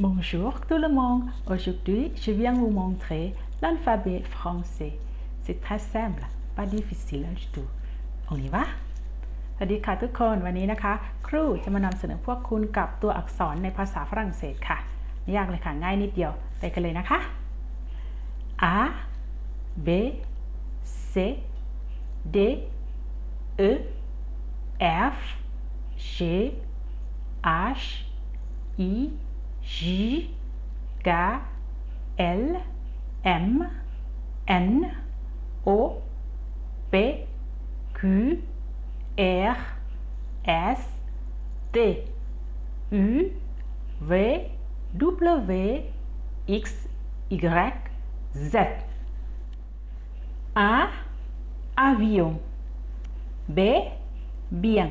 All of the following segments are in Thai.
Bonjour tout le monde. Aujourd'hui, je viens vous montrer l'alphabet français. C'est très simple, pas difficile du tout. On y va สวัสดีค่ะทุกคนวันนี้นะคะ ครูจะมานำเสนอพวกคุณกับตัวอักษรในภาษาฝรั่งเศสค่ะไม่ยากเลยค่ะ ง่ายนิดเดียว ไปกันเลยนะคะ A B C D E F G H I J K L M N O P Q R S T U V W X Y Z. A avion. B bien.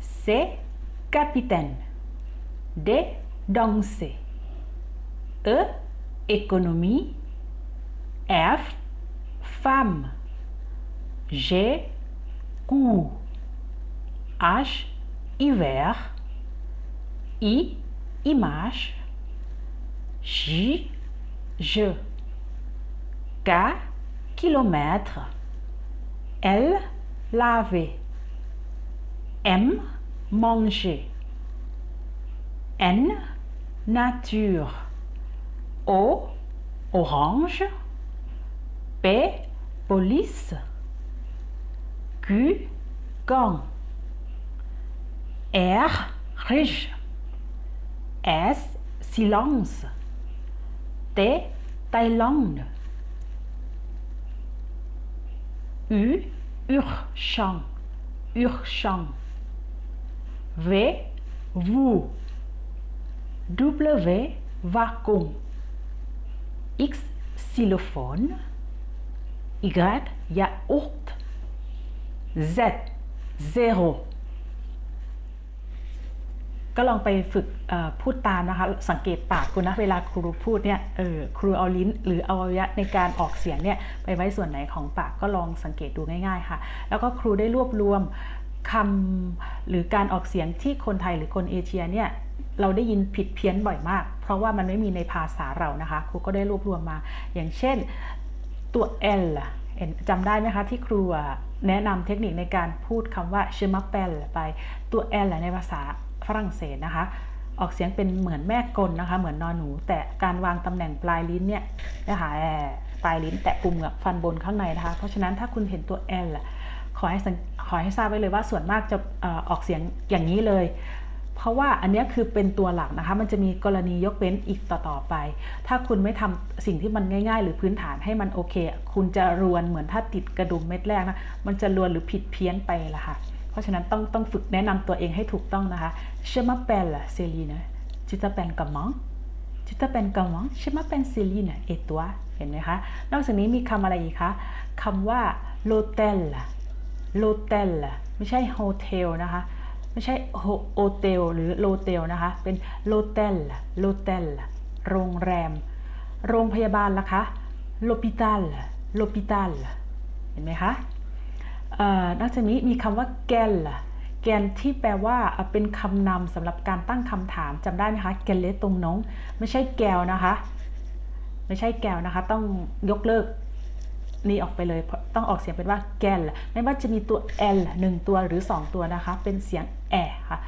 C capitaine. D danser. E économie. F femme. G cours H hiver. I image. J je K kilomètre. L laver. M manger. N nature. O orange. P police. Q gant R riche S silence. T Thaïlande. U urgent urgent V vous W vacuum X xylophone Y yaourt Z zero ก็ลองไปฝึกพูดตามนะคะ สังเกตปากคุณนะ เวลาครูพูดเนี่ยเออครูเอาลิ้น หรือเอาอวัยวะในการออกเสียงเนี่ยไปไว้ส่วนไหนของปากก็ลองสังเกตดูง่ายๆค่ะ แล้วก็ครูได้รวบรวมคำหรือการออกเสียงที่คนไทยหรือคนเอเชียเนี่ย เราได้ยินผิดเพี้ยนบ่อยมาก เพราะว่ามันไม่มีในภาษาเรานะคะ ครูก็ได้รวบรวมมา อย่างเช่นตัว L จำได้ไหมคะที่ครูแนะนำเทคนิคในการพูดคำว่า je m'appelle ไปตัว L อะในภาษาฝรั่งเศสนะคะ ออกเสียงเป็นเหมือนแม่กลนะคะ เหมือนนอนหนู แต่การวางตำแหน่งปลายลิ้นเนี่ยนะคะปลายลิ้นแตะปุ่มฟันบนข้างในนะคะ เพราะฉะนั้นถ้าคุณเห็นตัว L ขอให้ขอให้ทราบไว้เลยว่าส่วนมากจะออกเสียงอย่างนี้เลย เพราะว่าอันนี้คือเป็นตัวหลักนะคะ มันจะมีกรณียกเว้นอีกต่อๆไป ถ้าคุณไม่ทำสิ่งที่มันง่าย ๆ หรือพื้นฐานให้มันโอเค คุณจะรวนเหมือนถ้าติดกระดุมเม็ดแรกนะ มันจะรวนหรือผิดเพี้ยนไปละค่ะ เพราะฉะนั้นต้องต้องฝึกแนะนำตัวเองให้ถูกต้องนะคะ Je m'appelle Céline tu t'appelles comment tu t'appelles comment Je m'appelle Céline et toi เห็นไหมคะ นอกจากนี้มีคำอะไรอีกคะคำว่า l'hôtel l'hôtel ไม่ใช่ hotel นะคะ ไม่ใช่โอเทลหรือโลเทลนะคะ เป็นโลเทลโลเทลโรงแรม โรงพยาบาลล่ะคะโลปิตัลโลปิตัลเห็นไหมคะออนอกจากนี้มีคำว่าแกลแกนที่แปลว่าเป็นคำนำสำหรับการตั้งคำถามจำได้ไหมคะแกลเลตรงน้อง ไม่ใช่แกวนะคะ ไม่ใช่แกวนะคะ ต้องยกเลิก นี่ออกไปเลยต้องออกเสียงเป็นว่าแกลไม่ว่าจะมีตัว L หนึ่งตัวหรือ 2 ตัวนะคะ เป็นเสียงแอค่ะ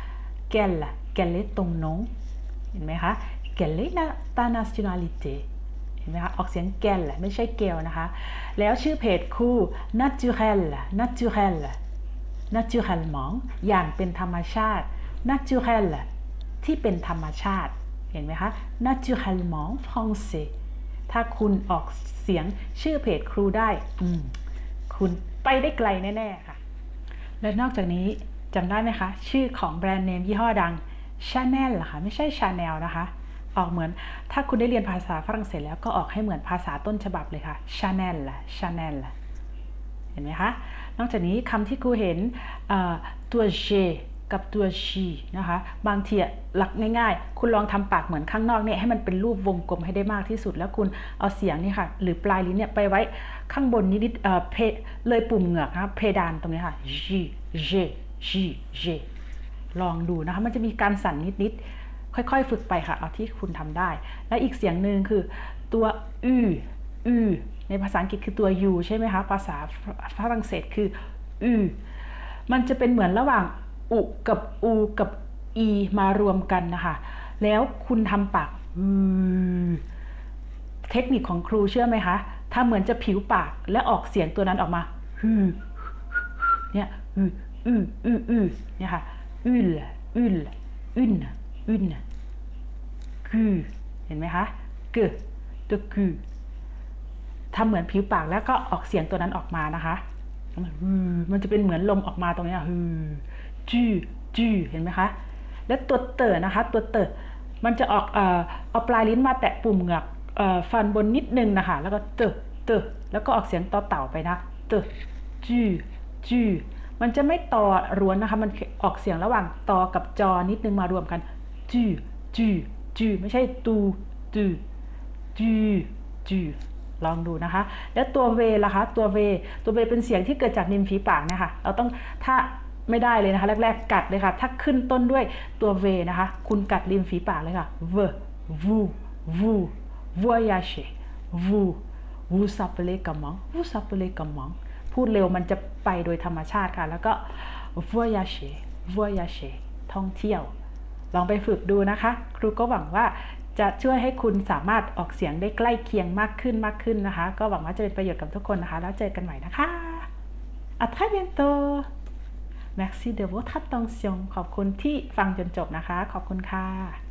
แกลแกลเลตรงน้องเห็นไหมคะแกลเลตา nationalité เห็นไหมคะออกเสียงแกลไม่ใช่เกลนะคะ แล้วชื่อเพจคู่ naturel naturel naturellement อย่างเป็นธรรมชาติ naturel ที่เป็นธรรมชาติเห็นไหมคะ naturellement français ถ้าคุณออกเสียงชื่อเพจครูได้อืคุณไปได้ไกลแน่ ๆ ค่ะ และนอกจากนี้จำได้ไหมคะ ชื่อของแบรนด์เนมยี่ห้อดัง Chanel หรอคะ ไม่ใช่ Chanel นะคะ ออกเหมือนถ้าคุณได้เรียนภาษาฝรั่งเศสแล้วก็ออกให้เหมือนภาษาต้นฉบับเลยค่ะ Chanel Chanel เห็นไหมคะ นอกจากนี้คำที่ครูเห็นตัว J กับตัว G นะคะ บางทีอะหลักง่ายๆ คุณลองทำปากเหมือนข้างนอกเนี่ยให้มันเป็นรูปวงกลมให้ได้มากที่สุด แล้วคุณเอาเสียงนี่ค่ะ หรือปลายลิ้นเนี่ยไปไว้ข้างบนนิดๆเอ่อเพเลยปุ่มเหงือกนะะเพดานตรงนี้ค่ะ G G G G ลองดูนะคะ มันจะมีการสั่นนิดค่อยๆ ฝึกไปค่ะ เอาที่คุณทำได้ และอีกเสียงหนึ่งคือตัวอืออือในภาษาอังกฤษคือตัว u ใช่ไหมคะ ภาษาฝรั่งเศสคืออือมันจะเป็นเหมือนระหว่าง อุกับอูกับอีมารวมกันนะคะ แล้วคุณทำปากอือเทคนิคของครูเชื่อไหมคะถ้าเหมือนจะผิวปากและออกเสียงตัวนั้นออกมาฮือเนี่ยอืออืออืออือเนี่ยค่ะอืลอืลอึนอึนคือเห็นไหมคะกึตัวคือทำเหมือนผิวปากแล้วก็ออกเสียงตัวนั้นออกมานะคะมันจะเป็นเหมือนลมออกมาตรงเนี้ยฮือ จื้อจื้อเห็นไหมคะ แล้วตัวเตอนะคะ ตัวเตอมันจะออกเอ่อเอาปลายลิ้นมาแตะปุ่มเหงือกฟันบนนิดนึงนะคะ แล้วก็เตอเตอแล้วก็ออกเสียงต่อเต่าไปนะเตอจื้อจื้อมันจะไม่ต่อรวนนะคะ มันออกเสียงระหว่างตอกับจอนิดนึงมารวมกันจื้อจื้อจื้อไม่ใช่ตูจื้อจื้อจื้อลองดูนะคะ แล้วตัวเวล่ะคะ ตัวเว ตัวเวเป็นเสียงที่เกิดจากริมฝีปากนะคะ เราต้องถ้า ไม่ได้เลยนะคะ แรก ๆ กัดเลยค่ะ ถ้าขึ้นต้นด้วยตัวเวนะคะ คุณกัดริมฝีปากเลยค่ะ v vu vu voyage vu vous s'appelez comment vous s'appelez comment พูดเร็วมันจะไปโดยธรรมชาติค่ะ แล้วก็ voyage voyage ท่องเที่ยว ลองไปฝึกดูนะคะ ครูก็หวังว่าจะช่วยให้คุณสามารถออกเสียงได้ใกล้เคียงมากขึ้นมากขึ้นนะคะ ก็หวังว่าจะเป็นประโยชน์กับทุกคนนะคะ แล้วเจอกันใหม่นะคะ à très bientôt merci de votre attention ขอบคุณที่ฟังจนจบนะคะ ขอบคุณค่ะ